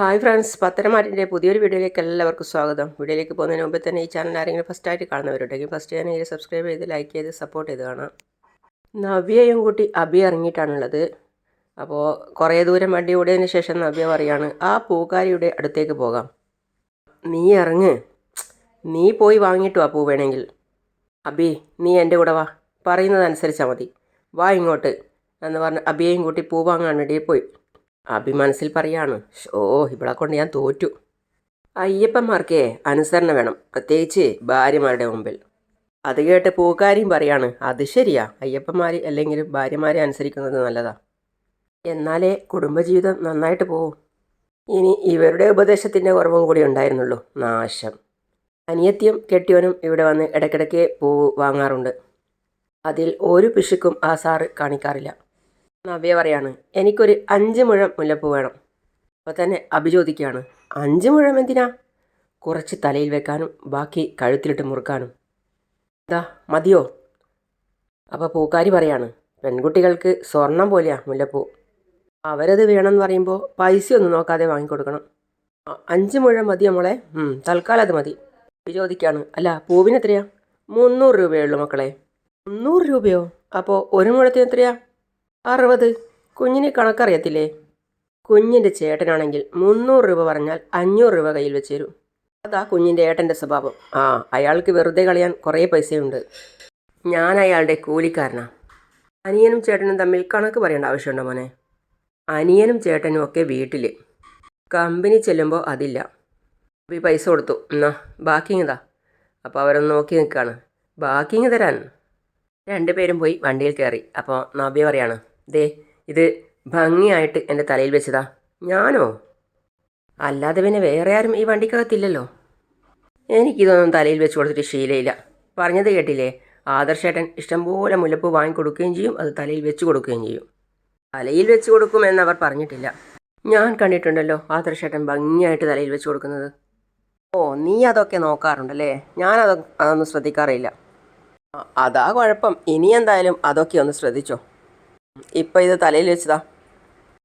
Hi friends പത്തനമാറ്റിന്റെ പുതിയൊരു വീഡിയോയിലേക്ക് എല്ലാവർക്കും സ്വാഗതം. വീഡിയോയിലേക്ക് പോകുന്നതിന് മുമ്പ് തന്നെ ഈ ചാനൽ ആരെങ്കിലും ഫസ്റ്റ് ആയിട്ട് കാണുന്നവരുണ്ടെങ്കിൽ ഫസ്റ്റ് ഇത് സബ്സ്ക്രൈബ് ചെയ്ത് ലൈക്ക് ചെയ്ത് സപ്പോർട്ട് ചെയ്ത് കാണാം. നവ്യയും കൂട്ടി അബി ഇറങ്ങിയിട്ടാണുള്ളത്. അപ്പോൾ കുറേ ദൂരം വണ്ടി ഓടിയതിന് ശേഷം നവ്യ പറയാണ് ആ പൂക്കാരിയുടെ അടുത്തേക്ക് പോകാം. നീ ഇറങ്ങ്. നീ പോയി വാങ്ങിയിട്ടു ആ പൂ വേണമെങ്കിൽ. അബി നീ എന്റെ കൂടെ വാ. പറയുന്നതനുസരിച്ചാൽ മതി. വാ ഇങ്ങോട്ട്. എന്ന് പറഞ്ഞ് അബിയെയും കൂട്ടി പൂ വാങ്ങാൻ വേണ്ടി പോയി. അബി മനസ്സിൽ പറയാണ് ഓ ഇവിടെ കൊണ്ട് ഞാൻ തോറ്റു. അയ്യപ്പന്മാർക്കേ അനുസരണ വേണം. പ്രത്യേകിച്ച് ഭാര്യമാരുടെ മുമ്പിൽ. അത് കേട്ട് പൂക്കാരിയും പറയാണ് അത് ശരിയാ. അയ്യപ്പന്മാർ അല്ലെങ്കിൽ ഭാര്യമാരെ അനുസരിക്കുന്നത് നല്ലതാ. എന്നാലേ കുടുംബജീവിതം നന്നായിട്ട് പോവും. ഇനി ഇവരുടെ ഉപദേശത്തിന്റെ കുറവും കൂടി ഉണ്ടായിരുന്നുള്ളൂ. നാശം. അനിയത്തിയും കെട്ടിയവനും ഇവിടെ വന്ന് ഇടയ്ക്കിടയ്ക്ക് പൂവ് വാങ്ങാറുണ്ട്. അതിൽ ഒരു പിശുക്കും ആ സാറ് കാണിക്കാറില്ല. നവ്യ പറയാണ് എനിക്കൊരു അഞ്ച് മുഴം മുല്ലപ്പൂ വേണം. അപ്പോൾ തന്നെ അഭിചോദിക്കുകയാണ് അഞ്ച് മുഴം എന്തിനാ? കുറച്ച് തലയിൽ വെക്കാനും ബാക്കി കഴുത്തിലിട്ട് മുറുക്കാനും. എന്താ മതിയോ? അപ്പോൾ പൂക്കാരി പറയാണ് പെൺകുട്ടികൾക്ക് സ്വർണം പോലെയാ മുല്ലപ്പൂ. അവരത് വേണമെന്ന് പറയുമ്പോൾ പൈസ ഒന്നും നോക്കാതെ വാങ്ങിക്കൊടുക്കണം. അഞ്ച് മുഴം മതി നമ്മളെ തൽക്കാലം അത് മതി. അഭിചോദിക്കുകയാണ് അല്ല പൂവിന് എത്രയാ? മുന്നൂറ് രൂപയേ ഉള്ളൂ മക്കളെ. മുന്നൂറ് രൂപയോ? അപ്പോൾ ഒരു മുഴത്തിന് എത്രയാ? അറുപത്. കുഞ്ഞിന് കണക്കറിയത്തില്ലേ? കുഞ്ഞിന്റെ ചേട്ടനാണെങ്കിൽ മുന്നൂറ് രൂപ പറഞ്ഞാൽ അഞ്ഞൂറ് രൂപ കയ്യിൽ വെച്ച് തരും അതാ കുഞ്ഞിന്റെ ഏട്ടന്റെ സ്വഭാവം. ആ അയാൾക്ക് വെറുതെ കളയാൻ കുറേ പൈസയുണ്ട്. ഞാൻ അയാളുടെ കൂലിക്കാരനാ. അനിയനും ചേട്ടനും തമ്മിൽ കണക്ക് പറയേണ്ട ആവശ്യമുണ്ടോ മോനെ? അനിയനും ചേട്ടനും ഒക്കെ വീട്ടിൽ കമ്പനി ചെല്ലുമ്പോൾ അതില്ല. അപ്പോൾ ഈ പൈസ കൊടുത്തു. എന്നാ ബാക്കിങ് ഇതാ. അപ്പോൾ അവരൊന്ന് നോക്കി നിൽക്കുകയാണ് ബാക്കിങ് തരാൻ. രണ്ടുപേരും പോയി വണ്ടിയിൽ കയറി. അപ്പോൾ നവ്യ പറയാണ് ദേ ഇത് ഭംഗിയായിട്ട് എന്റെ തലയിൽ വെച്ചതാ. ഞാനോ? അല്ലാതെ പിന്നെ വേറെ ആരും ഈ വണ്ടിക്കകത്തില്ലല്ലോ. എനിക്കിതൊന്നും തലയിൽ വെച്ച് കൊടുത്തിട്ട് ശീലയില്ല. പറഞ്ഞത് കേട്ടില്ലേ? ആദർശേട്ടൻ ഇഷ്ടംപോലെ മുല്ലപ്പൂ വാങ്ങിക്കൊടുക്കുകയും ചെയ്യും അത് തലയിൽ വെച്ച് കൊടുക്കുകയും ചെയ്യും. തലയിൽ വെച്ച് കൊടുക്കുമെന്ന് അവർ പറഞ്ഞിട്ടില്ല. ഞാൻ കണ്ടിട്ടുണ്ടല്ലോ ആദർശേട്ടൻ ഭംഗിയായിട്ട് തലയിൽ വെച്ച് കൊടുക്കുന്നത്. ഓ നീ അതൊക്കെ നോക്കാറുണ്ടല്ലേ? ഞാനതൊ അതൊന്നും ശ്രദ്ധിക്കാറില്ല. അതാ കുഴപ്പം. ഇനി എന്തായാലും അതൊക്കെ ഒന്ന് ശ്രദ്ധിച്ചോ. ഇപ്പം ഇത് തലയിൽ വെച്ചതാ.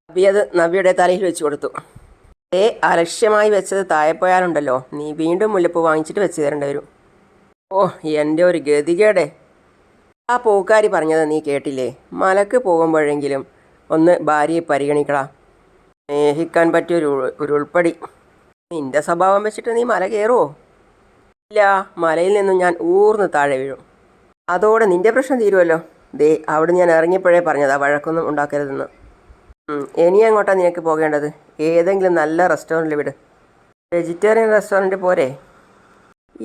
നബി അത് നബിയുടെ തലയിൽ വെച്ച് കൊടുത്തു. ഏ അലക്ഷ്യമായി വെച്ചത് താഴെപ്പോയാലുണ്ടല്ലോ നീ വീണ്ടും മുല്ലപ്പൂ വാങ്ങിച്ചിട്ട് വെച്ച് തരേണ്ടി വരും. ഓ എന്റെ ഒരു ഗതികേടെ. ആ പൂക്കാരി പറഞ്ഞത് നീ കേട്ടില്ലേ? മലക്ക് പോകുമ്പോഴെങ്കിലും ഒന്ന് ഭാര്യയെ പരിഗണിക്കടാ. സ്നേഹിക്കാൻ പറ്റിയ ഒരു ഒരു ഉൾപ്പടി. നിന്റെ സ്വഭാവം വെച്ചിട്ട് നീ മല കയറുമോ ഇല്ല മലയിൽ നിന്നും ഞാൻ ഊർന്ന് താഴെ വീഴും. അതോടെ നിന്റെ പ്രശ്നം തീരുമല്ലോ ദേ അവിടെ ഞാൻ ഇറങ്ങിയപ്പോഴേ പറഞ്ഞതാ വഴക്കൊന്നും ഉണ്ടാക്കരുതെന്ന്. ഇനി അങ്ങോട്ടാ നിനക്ക് പോകേണ്ടത്? ഏതെങ്കിലും നല്ല റെസ്റ്റോറന്റിൽ വിട്. വെജിറ്റേറിയൻ റെസ്റ്റോറന്റ് പോരെ.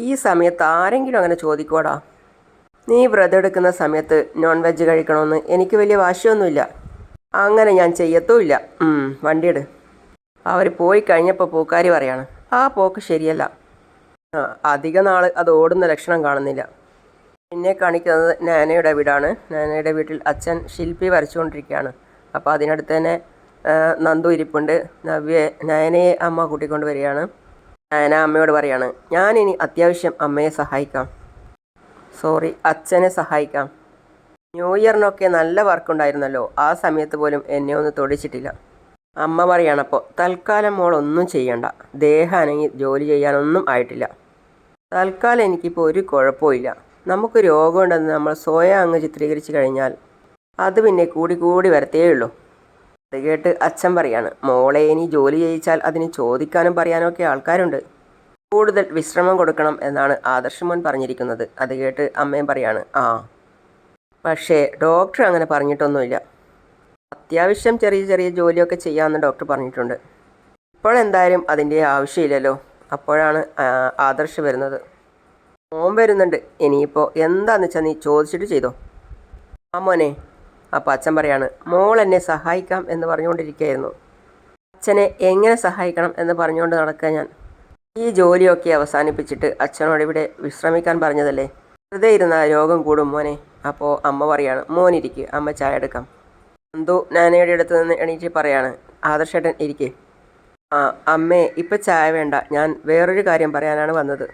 ഈ സമയത്ത് ആരെങ്കിലും അങ്ങനെ ചോദിക്കോടാ നീ വ്രതം എടുക്കുന്ന സമയത്ത് നോൺ വെജ് കഴിക്കണമെന്ന് എനിക്ക് വലിയ വാശിയൊന്നുമില്ല. അങ്ങനെ ഞാൻ ചെയ്യത്തുമില്ല. വണ്ടിയിട് അവർ പോയി കഴിഞ്ഞപ്പോൾ പൂക്കാരി പറയാണ് ആ പോക്ക് ശരിയല്ല. അധിക നാൾ അത് ഓടുന്ന ലക്ഷണം കാണുന്നില്ല. പിന്നെ കാണിക്കുന്നത് നാനയുടെ വീടാണ്. നാനയുടെ വീട്ടിൽ അച്ഛൻ ശില്പി വരച്ചുകൊണ്ടിരിക്കുകയാണ്. അപ്പോൾ അതിനടുത്ത് തന്നെ നന്ദു ഇരിപ്പുണ്ട്. നവ്യ നയനയെ അമ്മ കൂട്ടിക്കൊണ്ട് വരികയാണ്. നയന അമ്മയോട് പറയാണ് ഞാനിനി അത്യാവശ്യം അമ്മയെ സഹായിക്കാം. സോറി അച്ഛനെ സഹായിക്കാം. ന്യൂ ഇയറിനൊക്കെ നല്ല വർക്കുണ്ടായിരുന്നല്ലോ. ആ സമയത്ത് പോലും എന്നെ ഒന്ന് തൊടിച്ചിട്ടില്ല. അമ്മ പറയാണപ്പോൾ തൽക്കാലം മോൾ ഒന്നും ചെയ്യണ്ട. ദേഹം അനങ്ങി ജോലി ചെയ്യാനൊന്നും ആയിട്ടില്ല. തൽക്കാലം എനിക്കിപ്പോൾ ഒരു കുഴപ്പമില്ല നമുക്ക് രോഗമുണ്ടെന്ന് നമ്മൾ സ്വയം അങ്ങ് ചിത്രീകരിച്ചു കഴിഞ്ഞാൽ അത് പിന്നെ കൂടി കൂടി വരത്തേ ഉള്ളൂ. അത് കേട്ട് അച്ഛൻ പറയാണ് മോളെ ഇനി ജോലി ചെയ്യിച്ചാൽ അതിന് ചോദിക്കാനും പറയാനും ഒക്കെ ആൾക്കാരുണ്ട്. കൂടുതൽ വിശ്രമം കൊടുക്കണം എന്നാണ് ആദർശമോൻ പറഞ്ഞിരിക്കുന്നത്. അത് കേട്ട് അമ്മയും പറയാണ് ആ പക്ഷേ ഡോക്ടർ അങ്ങനെ പറഞ്ഞിട്ടൊന്നുമില്ല. അത്യാവശ്യം ചെറിയ ചെറിയ ജോലിയൊക്കെ ചെയ്യാമെന്ന് ഡോക്ടർ പറഞ്ഞിട്ടുണ്ട്. ഇപ്പോഴെന്തായാലും അതിന്റെ ആവശ്യമില്ലല്ലോ. അപ്പോഴാണ് ആദർശ് വരുന്നത്. മോൻ വരുന്നുണ്ട്. ഇനിയിപ്പോൾ എന്താന്ന് വെച്ചാൽ നീ ചോദിച്ചിട്ട് ചെയ്തോ? ആ മോനെ അപ്പോൾ അച്ഛൻ പറയാണ് മോൾ എന്നെ സഹായിക്കാം എന്ന് പറഞ്ഞുകൊണ്ടിരിക്കുകയായിരുന്നു. അച്ഛനെ എങ്ങനെ സഹായിക്കണം എന്ന് പറഞ്ഞുകൊണ്ട് നടക്കുക ഞാൻ ഈ ജോലിയൊക്കെ അവസാനിപ്പിച്ചിട്ട് അച്ഛനോട് ഇവിടെ വിശ്രമിക്കാൻ പറഞ്ഞതല്ലേ? വെറുതെ ഇരുന്ന രോഗം കൂടും മോനെ. അപ്പോൾ അമ്മ പറയാണ് മോനിരിക്കുക അമ്മ ചായ എടുക്കാം. ബന്ധു നാനയുടെ അടുത്ത് നിന്ന് എണീറ്റ് പറയാണ് ആദർശേട്ടൻ ഇരിക്കേ. ആ അമ്മേ ഇപ്പം ചായ വേണ്ട. ഞാൻ വേറൊരു കാര്യം പറയാനാണ് വന്നത്.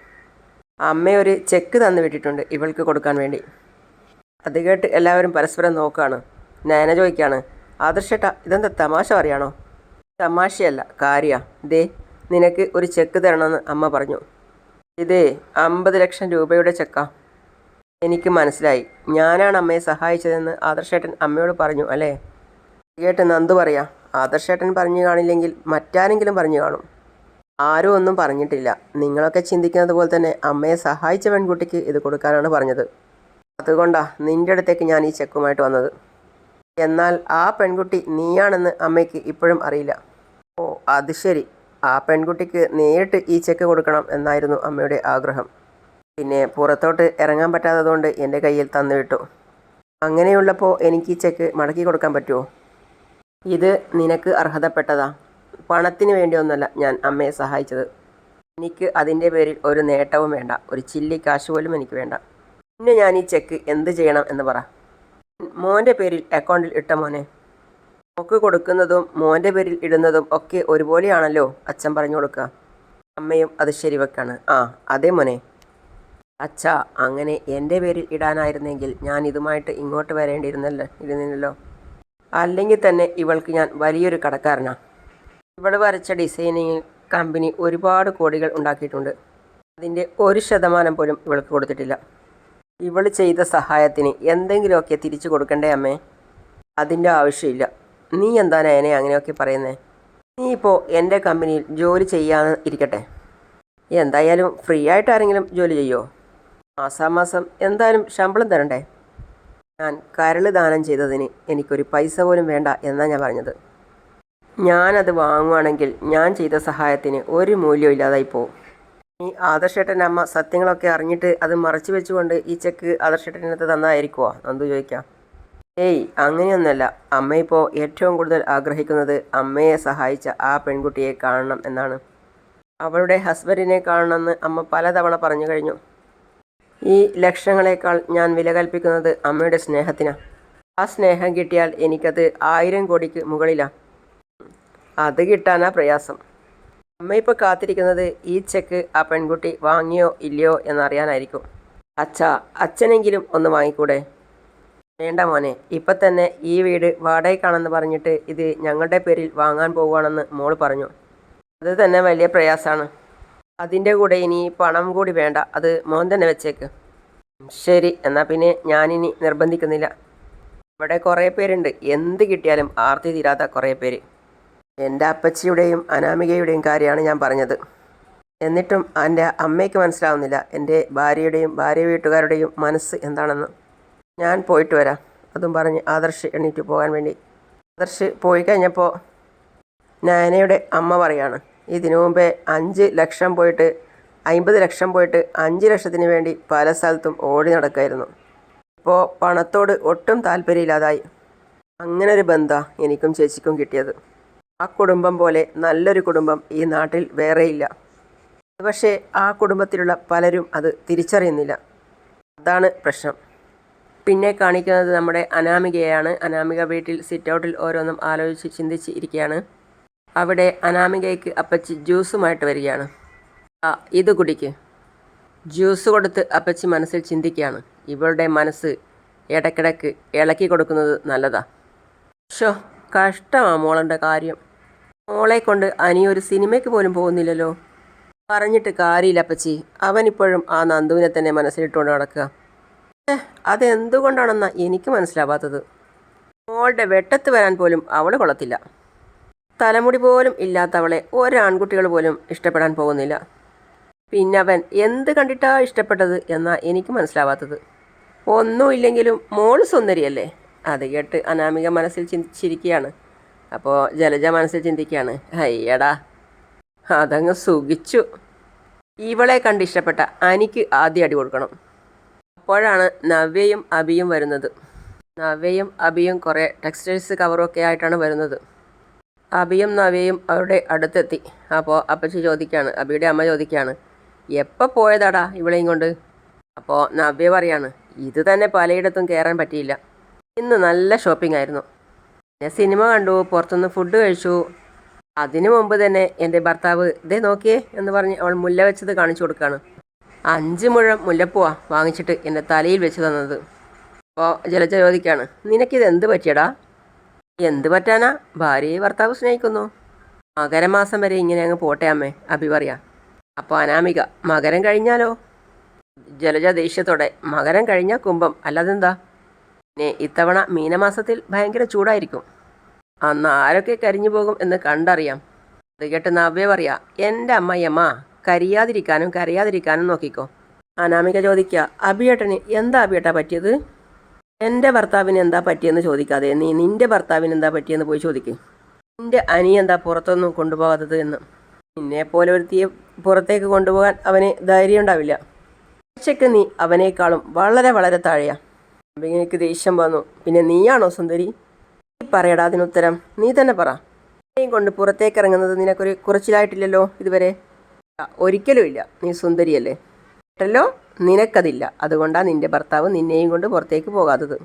അമ്മ ഒരു ചെക്ക് തന്നു വിട്ടിട്ടുണ്ട് ഇവൾക്ക് കൊടുക്കാൻ വേണ്ടി. അത് കേട്ട് എല്ലാവരും പരസ്പരം നോക്കുകയാണ് നയന ചോദിക്കുകയാണ് ആദർശേട്ടാ ഇതെന്താ തമാശ പറയാണോ? തമാശയല്ല കാര്യ. ദേ നിനക്ക് ഒരു ചെക്ക് തരണമെന്ന് അമ്മ പറഞ്ഞു. ഇതേ അമ്പത് ലക്ഷം രൂപയുടെ ചെക്കാ എനിക്ക് മനസ്സിലായി. ഞാനാണ് അമ്മയെ സഹായിച്ചതെന്ന് ആദർശേട്ടൻ അമ്മയോട് പറഞ്ഞു അല്ലേ? കേട്ട് നന്ദു പറയാ ആദർശേട്ടൻ പറഞ്ഞു കാണില്ലെങ്കിൽ മറ്റാരെങ്കിലും പറഞ്ഞു കാണും. ആരും ഒന്നും പറഞ്ഞിട്ടില്ല. നിങ്ങളൊക്കെ ചിന്തിക്കുന്നത് പോലെ തന്നെ അമ്മയെ സഹായിച്ച പെൺകുട്ടിക്ക് ഇത് കൊടുക്കാനാണ് പറഞ്ഞത്. അതുകൊണ്ടാ നിന്റെ അടുത്തേക്ക് ഞാൻ ഈ ചെക്കുമായിട്ട് വന്നത്. എന്നാൽ ആ പെൺകുട്ടി നീയാണെന്ന് അമ്മയ്ക്ക് ഇപ്പോഴും അറിയില്ല. ഓ അത് ശരി. ആ പെൺകുട്ടിക്ക് നേരിട്ട് ഈ ചെക്ക് കൊടുക്കണം എന്നായിരുന്നു അമ്മയുടെ ആഗ്രഹം. പിന്നെ പുറത്തോട്ട് ഇറങ്ങാൻ പറ്റാത്തതുകൊണ്ട് എന്റെ കയ്യിൽ തന്നുവിട്ടു അങ്ങനെയുള്ളപ്പോൾ എനിക്ക് ഈ ചെക്ക് മടക്കി കൊടുക്കാൻ പറ്റുമോ ഇത് നിനക്ക് അർഹതപ്പെട്ടതാ. പണത്തിന് വേണ്ടിയൊന്നുമല്ല ഞാൻ അമ്മയെ സഹായിച്ചത്. എനിക്ക് അതിന്റെ പേരിൽ ഒരു നേട്ടവും വേണ്ട. ഒരു ചില്ലി കാശ് പോലും എനിക്ക് വേണ്ട. പിന്നെ ഞാൻ ഈ ചെക്ക് എന്ത് ചെയ്യണം എന്ന് പറ. മോന്റെ പേരിൽ അക്കൗണ്ടിൽ ഇട്ട മോനെ. മോക്ക് കൊടുക്കുന്നതും മോന്റെ പേരിൽ ഇടുന്നതും ഒക്കെ ഒരുപോലെയാണല്ലോ അച്ഛൻ പറഞ്ഞു കൊടുക്കുക അമ്മയും അത് ശരിവെക്കാണ്. ആ അതേ മോനെ. അച്ഛാ അങ്ങനെ എന്റെ പേരിൽ ഇടാനായിരുന്നെങ്കിൽ ഞാൻ ഇതുമായിട്ട് ഇങ്ങോട്ട് വരേണ്ടിയിരുന്നല്ലോ ഇരുന്നില്ലല്ലോ. അല്ലെങ്കിൽ തന്നെ ഇവൾക്ക് ഞാൻ വലിയൊരു കടക്കാരനാണ് ഇവൾ വരച്ച ഡിസൈനിങ് കമ്പനി ഒരുപാട് കോടികൾ ഉണ്ടാക്കിയിട്ടുണ്ട്. അതിന്റെ ഒരു ശതമാനം പോലും ഇവൾക്ക് കൊടുത്തിട്ടില്ല. ഇവൾ ചെയ്ത സഹായത്തിന് എന്തെങ്കിലുമൊക്കെ തിരിച്ചു കൊടുക്കണ്ടേ അമ്മേ? അതിന്റെ ആവശ്യമില്ല. നീ എന്താണ് എന്നെ അങ്ങനെയൊക്കെ പറയുന്നേ? നീ ഇപ്പോൾ എന്റെ കമ്പനിയിൽ ജോലി ചെയ്യാന്ന് ഇരിക്കട്ടെ. എന്തായാലും ഫ്രീ ആയിട്ട് ആരെങ്കിലും ജോലി ചെയ്യുമോ മാസാമാസം എന്തായാലും ശമ്പളം തരണ്ടേ? ഞാൻ കരൾ ദാനം ചെയ്തതിന് എനിക്കൊരു പൈസ പോലും വേണ്ട എന്നാണ് ഞാൻ പറഞ്ഞത്. ഞാനത് വാങ്ങുവാണെങ്കിൽ ഞാൻ ചെയ്ത സഹായത്തിന് ഒരു മൂല്യവും ഇല്ലാതായി പോകും ഈ ആദർശേട്ടൻ അമ്മ സത്യങ്ങളൊക്കെ അറിഞ്ഞിട്ട് അത് മറച്ചു വെച്ചുകൊണ്ട് ഈ ചെക്ക് ആദർശേട്ടനകത്ത് തന്നായിരിക്കുമോ നന്ദു ചോദിക്കാം. ഏയ് അങ്ങനെയൊന്നുമല്ല. അമ്മ ഇപ്പോൾ ഏറ്റവും കൂടുതൽ ആഗ്രഹിക്കുന്നത് അമ്മയെ സഹായിച്ച ആ പെൺകുട്ടിയെ കാണണം എന്നാണ്. അവളുടെ ഹസ്ബൻഡിനെ കാണണമെന്ന് അമ്മ പലതവണ പറഞ്ഞു കഴിഞ്ഞു. ഈ ലക്ഷങ്ങളെക്കാൾ ഞാൻ വില കൽപ്പിക്കുന്നത് അമ്മയുടെ സ്നേഹത്തിനാണ് ആ സ്നേഹം കിട്ടിയാൽ എനിക്കത് ആയിരം കോടിക്ക് മുകളിലാണ് അത് കിട്ടാനാ പ്രയാസം. അമ്മ ഇപ്പോൾ കാത്തിരിക്കുന്നത് ഈ ചെക്ക് ആ പെൺകുട്ടി വാങ്ങിയോ ഇല്ലയോ എന്നറിയാനായിരിക്കും. അച്ഛാ അച്ഛനെങ്കിലും ഒന്ന് വാങ്ങിക്കൂടെ? വേണ്ട മോനെ ഇപ്പം തന്നെ ഈ വീട് വാടകയ്ക്കാണെന്ന് പറഞ്ഞിട്ട് ഇത് ഞങ്ങളുടെ പേരിൽ വാങ്ങാൻ പോവുകയാണെന്ന് മോൾ പറഞ്ഞു. അത് തന്നെ വലിയ പ്രയാസമാണ് അതിന്റെ കൂടെ ഇനി പണം കൂടി വേണ്ട. അത് മോൻ തന്നെ വെച്ചേക്ക്. ശരി എന്നാൽ പിന്നെ ഞാനിനി നിർബന്ധിക്കുന്നില്ല. ഇവിടെ കുറേ പേരുണ്ട്. എന്ത് കിട്ടിയാലും ആർത്തി തീരാത്ത കുറേ പേര്. എന്റെ അപ്പച്ചിയുടെയും അനാമികയുടെയും കാര്യമാണ് ഞാൻ പറഞ്ഞത്. എന്നിട്ടും എന്റെ അമ്മയ്ക്ക് മനസ്സിലാവുന്നില്ല എന്റെ ഭാര്യയുടെയും ഭാര്യ വീട്ടുകാരുടെയും മനസ്സ് എന്താണെന്ന്. ഞാൻ പോയിട്ട് വരാം അതും പറഞ്ഞ് ആദർശ് എണീറ്റ് പോകാൻ വേണ്ടി. ആദർശ് പോയി കഴിഞ്ഞപ്പോൾ നയനയുടെ അമ്മ പറയാണ് ഇതിനു മുമ്പേ അഞ്ച് ലക്ഷം പോയിട്ട് അമ്പത് ലക്ഷം പോയിട്ട് അഞ്ച് ലക്ഷത്തിന് വേണ്ടി പല സ്ഥലത്തും ഓടി നടക്കായിരുന്നു. ഇപ്പോൾ പണത്തോട് ഒട്ടും താല്പര്യമില്ലാതായി. അങ്ങനെ ഒരു ബന്ധമാണ് എനിക്കും ചേച്ചിക്കും കിട്ടിയത്. ആ കുടുംബം പോലെ നല്ലൊരു കുടുംബം ഈ നാട്ടിൽ വേറെയില്ല. പക്ഷേ ആ കുടുംബത്തിലുള്ള പലരും അത് തിരിച്ചറിയുന്നില്ല. അതാണ് പ്രശ്നം. പിന്നെ കാണിക്കുന്നത് നമ്മുടെ അനാമികയാണ്. അനാമിക വീട്ടിൽ സിറ്റ് ഔട്ടിൽ ഓരോന്നും ആലോചിച്ച് ചിന്തിച്ച് ഇരിക്കുകയാണ്. അവിടെ അനാമികയ്ക്ക് അപ്പച്ചി ജ്യൂസുമായിട്ട് വരികയാണ്. ആ ഇത് കുടിക്ക്. ജ്യൂസ് കൊടുത്ത് അപ്പച്ചി മനസ്സിൽ ചിന്തിക്കുകയാണ്. ഇവളുടെ മനസ്സ് ഇടയ്ക്കിടയ്ക്ക് ഇളക്കി കൊടുക്കുന്നത് നല്ലതാ. ഷോ കഷ്ടമാണ് മോളുടെ കാര്യം. മോളെ കൊണ്ട് അനി ഒരു സിനിമയ്ക്ക് പോലും പോകുന്നില്ലല്ലോ. പറഞ്ഞിട്ട് കാര്യമില്ല അപ്പച്ചി. അവനിപ്പോഴും ആ നന്ദുവിനെ തന്നെ മനസ്സിലിട്ടുകൊണ്ട് നടക്കുക. അതെന്തുകൊണ്ടാണെന്നാ എനിക്ക് മനസ്സിലാവാത്തത്. മോളുടെ വെട്ടത്ത് വരാൻ പോലും അവൾ കൊള്ളത്തില്ല. തലമുടി പോലും ഇല്ലാത്തവളെ ഒരാൺകുട്ടികൾ പോലും ഇഷ്ടപ്പെടാൻ പോകുന്നില്ല. പിന്നെ അവൻ എന്ത് കണ്ടിട്ടാ ഇഷ്ടപ്പെട്ടത് എന്നാ എനിക്ക് മനസ്സിലാവാത്തത്. ഒന്നുമില്ലെങ്കിലും മോൾ സുന്ദരിയല്ലേ? അത് കേട്ട് അനാമിക മനസ്സിൽ ചിന്തിച്ചിരിക്കുകയാണ്. അപ്പോൾ ജലജ മനസ്സിൽ ചിന്തിക്കുകയാണ് അയ്യടാ അതങ്ങ് സുഖിച്ചു. ഇവളെ കണ്ട് ഇഷ്ടപ്പെട്ട അനിക്ക് ആദ്യം അടി കൊടുക്കണം. അപ്പോഴാണ് നവ്യയും അബിയും വരുന്നത്. നവ്യയും അബിയും കുറേ ടെക്സ്റ്റൈൽസ് കവറൊക്കെ ആയിട്ടാണ് വരുന്നത്. അബിയും നവ്യയും അവരുടെ അടുത്തെത്തി. അപ്പോൾ അപ്പച്ചി ചോദിക്കുകയാണ് അബിയുടെ അമ്മ ചോദിക്കുകയാണ് എപ്പോൾ പോയതാടാ ഇവളെയും കൊണ്ട്? അപ്പോൾ നവ്യ പറയാണ് ഇത് തന്നെ പലയിടത്തും കയറാൻ പറ്റിയില്ല. ഇന്ന് നല്ല ഷോപ്പിംഗ് ആയിരുന്നു. ഞാൻ സിനിമ കണ്ടു പുറത്തുനിന്ന് ഫുഡ് കഴിച്ചു. അതിനു മുമ്പ് തന്നെ എന്റെ ഭർത്താവ് ഇതേ നോക്കിയേ എന്ന് പറഞ്ഞ് അവൾ മുല്ല വെച്ചത് കാണിച്ചു കൊടുക്കുകയാണ് അഞ്ച് മുഴം മുല്ലപ്പൂവാ വാങ്ങിച്ചിട്ട് എന്റെ തലയിൽ വെച്ച് തന്നത്. അപ്പോൾ ജലജ ചോദിക്കുകയാണ് നിനക്കിത് എന്ത് പറ്റിയടാ? എന്ത് പറ്റാനാ? ഭാര്യയെ ഭർത്താവ് സ്നേഹിക്കുന്നു. മകരമാസം വരെ ഇങ്ങനെ അങ്ങ് പോട്ടെ അമ്മേ അഭി പറയാ. അപ്പോൾ അനാമിക മകരം കഴിഞ്ഞാലോ? ജലജ ദേഷ്യത്തോടെ മകരം കഴിഞ്ഞാൽ കുംഭം അല്ലാതെന്താ? പിന്നെ ഇത്തവണ മീനമാസത്തിൽ ഭയങ്കര ചൂടായിരിക്കും. അന്ന് ആരൊക്കെ കരിഞ്ഞു പോകും എന്ന് കണ്ടറിയാം. അത് കേട്ട് നവ്യ പറയാ എന്റെ അമ്മയമ്മ കരിയാതിരിക്കാനും കരയാതിരിക്കാനും നോക്കിക്കോ. അനാമിക ചോദിക്കുക അഭിയേട്ടന് എന്താ അഭിയേട്ടാ പറ്റിയത്? എന്റെ ഭർത്താവിന് എന്താ പറ്റിയെന്ന് ചോദിക്കാതെ നീ നിന്റെ ഭർത്താവിന് എന്താ പറ്റിയെന്ന് പോയി ചോദിക്കും. നിന്റെ അനി എന്താ പുറത്തൊന്നും കൊണ്ടുപോകാത്തത് എന്ന്. നിന്നെ പോലെ ഒരുത്തിയെ പുറത്തേക്ക് കൊണ്ടുപോകാൻ അവന് ധൈര്യം ഉണ്ടാവില്ല ഉച്ചയ്ക്ക് നീ അവനേക്കാളും വളരെ വളരെ താഴെയാ. എനിക്ക് ദേഷ്യം വന്നു. പിന്നെ നീയാണോ സുന്ദരി? നീ പറയടാ അതിനുത്തരം. നീ തന്നെ പറ. നീയും കൊണ്ട് പുറത്തേക്ക് ഇറങ്ങുന്നത് നിനക്കൊരു കുറച്ചിലായിട്ടില്ലല്ലോ ഇതുവരെ? ഒരിക്കലും ഇല്ല. നീ സുന്ദരിയല്ലേ? കേട്ടല്ലോ? നിനക്കതില്ല. അതുകൊണ്ടാണ് നിന്റെ ഭർത്താവ് നിന്നെയും കൊണ്ട് പുറത്തേക്ക് പോകാത്തത്.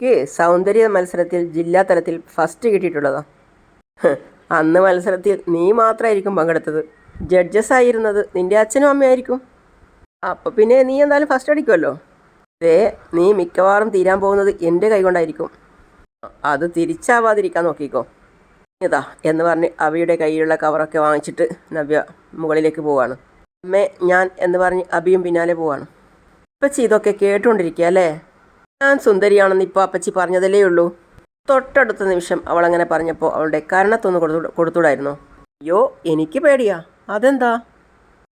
എനിക്ക് സൗന്ദര്യ മത്സരത്തിൽ ജില്ലാ തലത്തിൽ ഫസ്റ്റ് കിട്ടിയിട്ടുള്ളതാ. അന്ന് മത്സരത്തിൽ നീ മാത്രമായിരിക്കും പങ്കെടുത്തത്. ജഡ്ജസ് ആയിരുന്നത് നിന്റെ അച്ഛനും അമ്മയായിരിക്കും. അപ്പോൾ പിന്നെ നീ എന്തായാലും ഫസ്റ്റ് അടിക്കുമല്ലോ ദേ നീ മിക്കവാറും തീരാൻ പോകുന്നത് എന്റെ കൈ കൊണ്ടായിരിക്കും. അത് തിരിച്ചാവാതിരിക്കാൻ നോക്കിക്കോ. ഇതാ എന്ന് പറഞ്ഞ് അവയുടെ കയ്യിലുള്ള കവറൊക്കെ വാങ്ങിച്ചിട്ട് നവ്യ മുകളിലേക്ക് പോവാണ്. അമ്മേ ഞാൻ എന്ന് പറഞ്ഞ് അബിയും പിന്നാലെ പോവാണ്. അപ്പച്ചി ഇതൊക്കെ കേട്ടുകൊണ്ടിരിക്കുക അല്ലേ? ഞാൻ സുന്ദരിയാണെന്ന് ഇപ്പോൾ അപ്പച്ചി പറഞ്ഞതല്ലേ ഉള്ളൂ. തൊട്ടടുത്ത നിമിഷം അവൾ അങ്ങനെ പറഞ്ഞപ്പോൾ അവളുടെ കരണത്തൊന്ന് കൊടുത്തു കൊടുത്തൂടായിരുന്നു അയ്യോ എനിക്ക് പേടിയാ. അതെന്താ?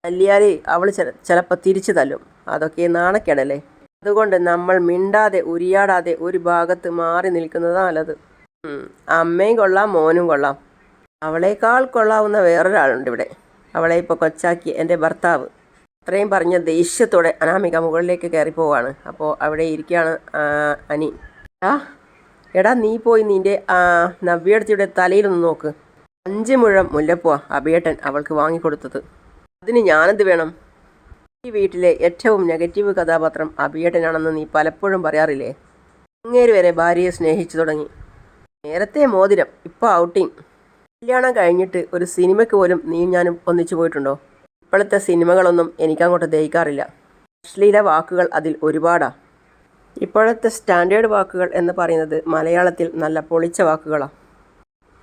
തല്ലിയാലേ അവൾ ചില ചിലപ്പോൾ തിരിച്ചു തല്ലും. അതൊക്കെ നാണക്കേടല്ലേ? അതുകൊണ്ട് നമ്മൾ മിണ്ടാതെ ഉരിയാടാതെ ഒരു ഭാഗത്ത് മാറി നിൽക്കുന്നതാ നല്ലത്. അമ്മയും കൊള്ളാം മോനും കൊള്ളാം. അവളേക്കാൾ കൊള്ളാവുന്ന വേറൊരാളുണ്ട് ഇവിടെ. അവളെ ഇപ്പോൾ കൊച്ചാക്കി എന്റെ ഭർത്താവ്. അത്രയും പറഞ്ഞ ദേഷ്യത്തോടെ അനാമിക മുകളിലേക്ക് കയറി പോവാണ്. അപ്പോൾ അവിടെ ഇരിക്കുകയാണ് അനി. ആ എടാ നീ പോയി നിന്റെ നവ്യടത്തിയുടെ തലയിലൊന്ന് നോക്ക്. അഞ്ച് മുഴം മുല്ലപ്പൂവ അഭിയേട്ടൻ അവൾക്ക് വാങ്ങിക്കൊടുത്തത്. അതിന് ഞാനെന്ത് വേണം? ഈ വീട്ടിലെ ഏറ്റവും നെഗറ്റീവ് കഥാപാത്രം അഭിയേട്ടനാണെന്ന് നീ പലപ്പോഴും പറയാറില്ലേ? അങ്ങേര് വരെ ഭാര്യയെ സ്നേഹിച്ചു തുടങ്ങി. നേരത്തെ മോതിരം ഇപ്പോൾ ഔട്ടിങ് കല്യാണം കഴിഞ്ഞിട്ട് ഒരു സിനിമയ്ക്ക് പോലും നീ ഞാനും ഒന്നിച്ചു പോയിട്ടുണ്ടോ? ഇപ്പോഴത്തെ സിനിമകളൊന്നും എനിക്കങ്ങോട്ട് ദഹിക്കാറില്ല. അശ്ലീല വാക്കുകൾ അതിൽ ഒരുപാടാ. ഇപ്പോഴത്തെ സ്റ്റാൻഡേർഡ് വാക്കുകൾ എന്ന് പറയുന്നത് മലയാളത്തിൽ നല്ല പൊളിച്ച വാക്കുകളാണ്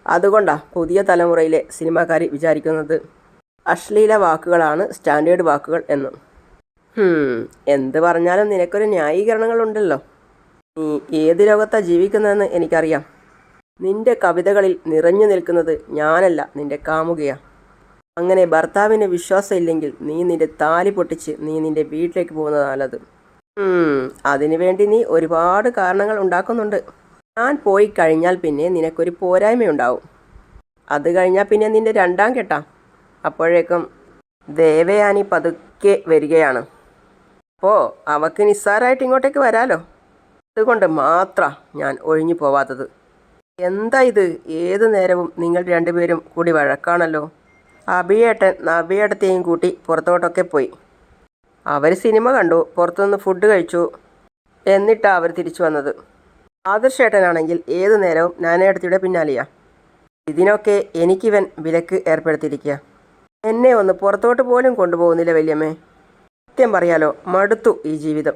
അതുകൊണ്ടാ പുതിയ തലമുറയിലെ സിനിമാക്കാരി വിചാരിക്കുന്നത്. അശ്ലീല വാക്കുകളാണ് സ്റ്റാൻഡേർഡ് വാക്കുകൾ എന്ന്. എന്ത് പറഞ്ഞാലും നിനക്കൊരു ന്യായീകരണങ്ങളുണ്ടല്ലോ. നീ ഏത് ലോകത്താണ് ജീവിക്കുന്നതെന്ന് എനിക്കറിയാം. നിന്റെ കവിതകളിൽ നിറഞ്ഞു നിൽക്കുന്നത് ഞാനല്ല നിന്റെ കാമുകയാ. അങ്ങനെ ഭർത്താവിന് വിശ്വാസമില്ലെങ്കിൽ നീ നിന്റെ താലി പൊട്ടിച്ച് നീ നിന്റെ വീട്ടിലേക്ക് പോകുന്നത് നല്ലത്. അതിനുവേണ്ടി നീ ഒരുപാട് കാരണങ്ങൾ ഉണ്ടാക്കുന്നുണ്ട്. ഞാൻ പോയി കഴിഞ്ഞാൽ പിന്നെ നിനക്കൊരു പോരായ്മയുണ്ടാവും അത് കഴിഞ്ഞാൽ പിന്നെ നിന്റെ രണ്ടാം കെട്ടാം. അപ്പോഴേക്കും ദേവയാനി പതുക്കെ വരികയാണ്. അപ്പോൾ അവക്ക് നിസ്സാരമായിട്ട് ഇങ്ങോട്ടേക്ക് വരാലോ. അതുകൊണ്ട് മാത്രം ഞാൻ ഒഴിഞ്ഞു പോവാത്തത്. എന്താ ഇത്? ഏത് നേരവും നിങ്ങൾ രണ്ടുപേരും കൂടി വഴക്കാണല്ലോ. അഭിയേട്ടൻ നബിയേട്ടത്തെയും കൂട്ടി പുറത്തോട്ടൊക്കെ പോയി. അവർ സിനിമ കണ്ടു പുറത്തുനിന്ന് ഫുഡ് കഴിച്ചു എന്നിട്ടാണ് അവർ തിരിച്ചു വന്നത്. ആദർശേട്ടനാണെങ്കിൽ ഏത് നേരവും നാനേട്ടത്തിയുടെ പിന്നാലെയാ. ഇതിനൊക്കെ എനിക്കിവൻ വിലക്ക് ഏർപ്പെടുത്തിയിരിക്കുക എന്നെ ഒന്ന് പുറത്തോട്ട് പോലും കൊണ്ടുപോകുന്നില്ല വല്യമ്മേ. സത്യം പറയാലോ മടുത്തു ഈ ജീവിതം.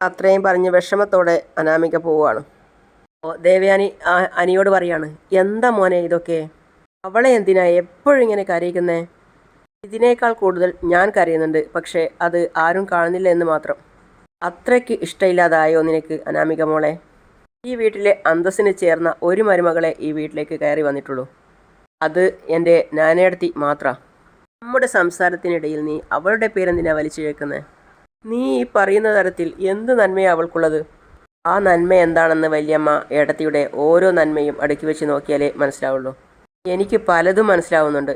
അത്രയും പറഞ്ഞ് വിഷമത്തോടെ അനാമിക പോവുകയാണ്. ഓ ദേവയാനി അനിയോട് പറയാണ് എന്താ മോനെ ഇതൊക്കെ? അവളെ എന്തിനാ എപ്പോഴും ഇങ്ങനെ കരയിക്കുന്നേ? ഇതിനേക്കാൾ കൂടുതൽ ഞാൻ കരയുന്നുണ്ട് പക്ഷേ അത് ആരും കാണുന്നില്ല എന്ന് മാത്രം. അത്രയ്ക്ക് ഇഷ്ടമില്ലാതായോ നിനക്ക് അനാമിക മോളെ? ഈ വീട്ടിലെ അന്തസ്സിന് ചേർന്ന ഒരു മരുമകളെ ഈ വീട്ടിലേക്ക് കയറി വന്നിട്ടുള്ളൂ. അത് എന്റെ നാനേടത്തി മാത്രം. നമ്മുടെ സംസാരത്തിനിടയിൽ നീ അവളുടെ പേരെന്തിനാ വലിച്ചിഴക്കുന്നത് നീ ഈ പറയുന്ന തരത്തിൽ എന്ത് നന്മയാണ് അവൾക്കുള്ളത്? ആ നന്മ എന്താണെന്ന് വല്യമ്മ ഏടത്തിയുടെ ഓരോ നന്മയും അടുക്കി വെച്ച് നോക്കിയാലേ മനസ്സിലാവുള്ളൂ. എനിക്ക് പലതും മനസ്സിലാവുന്നുണ്ട്.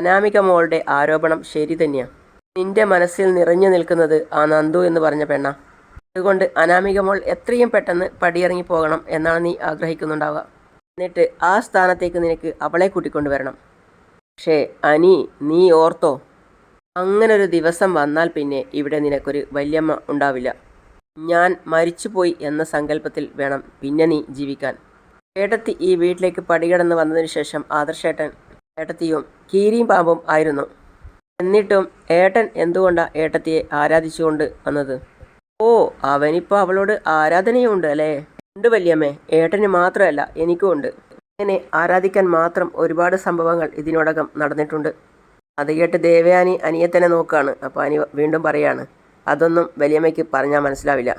അനാമിക മോളുടെ ആരോപണം ശരി തന്നെയാണ് നിന്റെ മനസ്സിൽ നിറഞ്ഞു നിൽക്കുന്നത് ആ നന്ദു എന്ന് പറഞ്ഞ പെണ്ണ. അതുകൊണ്ട് അനാമിക മോൾ എത്രയും പെട്ടെന്ന് പടിയിറങ്ങി പോകണം എന്നാണ് നീ ആഗ്രഹിക്കുന്നുണ്ടാവുക. എന്നിട്ട് ആ സ്ഥാനത്തേക്ക് നിനക്ക് അവളെ കൂട്ടിക്കൊണ്ടുവരണം. പക്ഷേ അനി നീ ഓർത്തോ? അങ്ങനൊരു ദിവസം വന്നാൽ പിന്നെ ഇവിടെ നിനക്കൊരു വല്യമ്മ ഉണ്ടാവില്ല. ഞാൻ മരിച്ചുപോയി എന്ന സങ്കല്പത്തിൽ വേണം പിന്നെ നീ ജീവിക്കാൻ. ഏട്ടത്തി ഈ വീട്ടിലേക്ക് പടികടന്ന് വന്നതിന് ശേഷം ആദർശേട്ടൻ ഏട്ടത്തിയും കീരിയും പാമ്പും ആയിരുന്നു. എന്നിട്ടും ഏട്ടൻ എന്തുകൊണ്ടാണ് ഏട്ടത്തിയെ ആരാധിച്ചുകൊണ്ട് വന്നത്? ഓ അവനിപ്പോൾ അവളോട് ആരാധനയുമുണ്ട് അല്ലേ? ഉണ്ട് വല്യമ്മേ ഏട്ടന് മാത്രമല്ല എനിക്കും ഉണ്ട് ഇങ്ങനെ ആരാധിക്കാൻ മാത്രം ഒരുപാട് സംഭവങ്ങൾ ഇതിനോടകം നടന്നിട്ടുണ്ട്. അത് കേട്ട് ദേവയാനി അനിയത്തനെ നോക്കുകയാണ് അപ്പോൾ അനി വീണ്ടും പറയാണ് അതൊന്നും വലിയമ്മയ്ക്ക് പറഞ്ഞാൽ മനസ്സിലാവില്ല.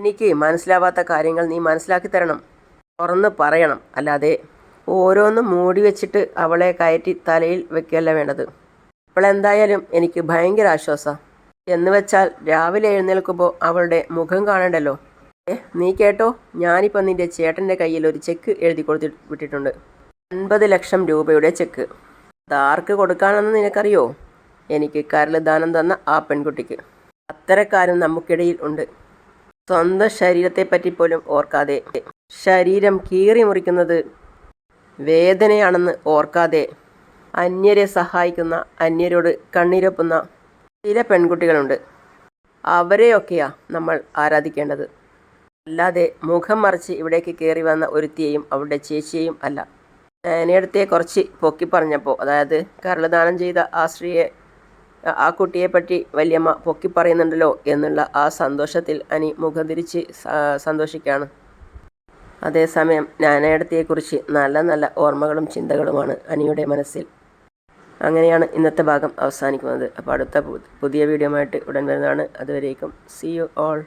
എനിക്ക് മനസ്സിലാവാത്ത കാര്യങ്ങൾ നീ മനസ്സിലാക്കി തരണം. തുറന്ന് പറയണം. അല്ലാതെ ഓരോന്നും മൂടി വെച്ചിട്ട് അവളെ കയറ്റി തലയിൽ വെക്കുകയല്ല വേണ്ടത്. അവളെന്തായാലും എനിക്ക് ഭയങ്കര ആശ്വാസം. എന്ന് വെച്ചാൽ രാവിലെ എഴുന്നേൽക്കുമ്പോൾ അവളുടെ മുഖം കാണണ്ടല്ലോ. നീ കേട്ടോ? ഞാനിപ്പോൾ നിന്റെ ചേട്ടന്റെ കയ്യിൽ ഒരു ചെക്ക് എഴുതി കൊടുത്തി വിട്ടിട്ടുണ്ട്. അൻപത് ലക്ഷം രൂപയുടെ ചെക്ക് അതാർക്ക് കൊടുക്കാനെന്ന് നിനക്കറിയോ? എനിക്ക് കരൾ ദാനം തന്ന ആ പെൺകുട്ടിക്ക്. അത്തരക്കാരും നമുക്കിടയിൽ ഉണ്ട്. സ്വന്തം ശരീരത്തെ പറ്റി പോലും ഓർക്കാതെ. ശരീരം കീറി മുറിക്കുന്നത് വേദനയാണെന്ന് ഓർക്കാതെ. അന്യരെ സഹായിക്കുന്ന അന്യരോട് കണ്ണീരൊപ്പുന്ന ചില പെൺകുട്ടികളുണ്ട്. അവരെയൊക്കെയാ നമ്മൾ ആരാധിക്കേണ്ടത്. അല്ലാതെ മുഖം മറിച്ച് ഇവിടേക്ക് കയറി വന്ന ഒരുത്തിയെയും അവളുടെ ചേച്ചിയെയും അല്ല. നേരത്തെ കുറച്ച് പൊക്കി പറഞ്ഞപ്പോൾ അതായത് കരളദാനം ചെയ്ത ആ സ്ത്രീയെ ആ കുട്ടിയെ പറ്റി വല്യമ്മ പൊക്കി പറയുന്നുണ്ടല്ലോ എന്നുള്ള ആ സന്തോഷത്തിൽ അനി മുഖം തിരിച്ച് സന്തോഷിക്കുകയാണ് അതേസമയം ജ്ഞാനയിടത്തെക്കുറിച്ച് നല്ല നല്ല ഓർമ്മകളും ചിന്തകളുമാണ് അനിയുടെ മനസ്സിൽ. അങ്ങനെയാണ് ഇന്നത്തെ ഭാഗം അവസാനിക്കുന്നത്. അപ്പോൾ അടുത്ത പുതിയ വീഡിയോ ആയിട്ട് ഉടൻ വരുന്നതാണ്. അതുവരേക്കും സി യു ഓൾ.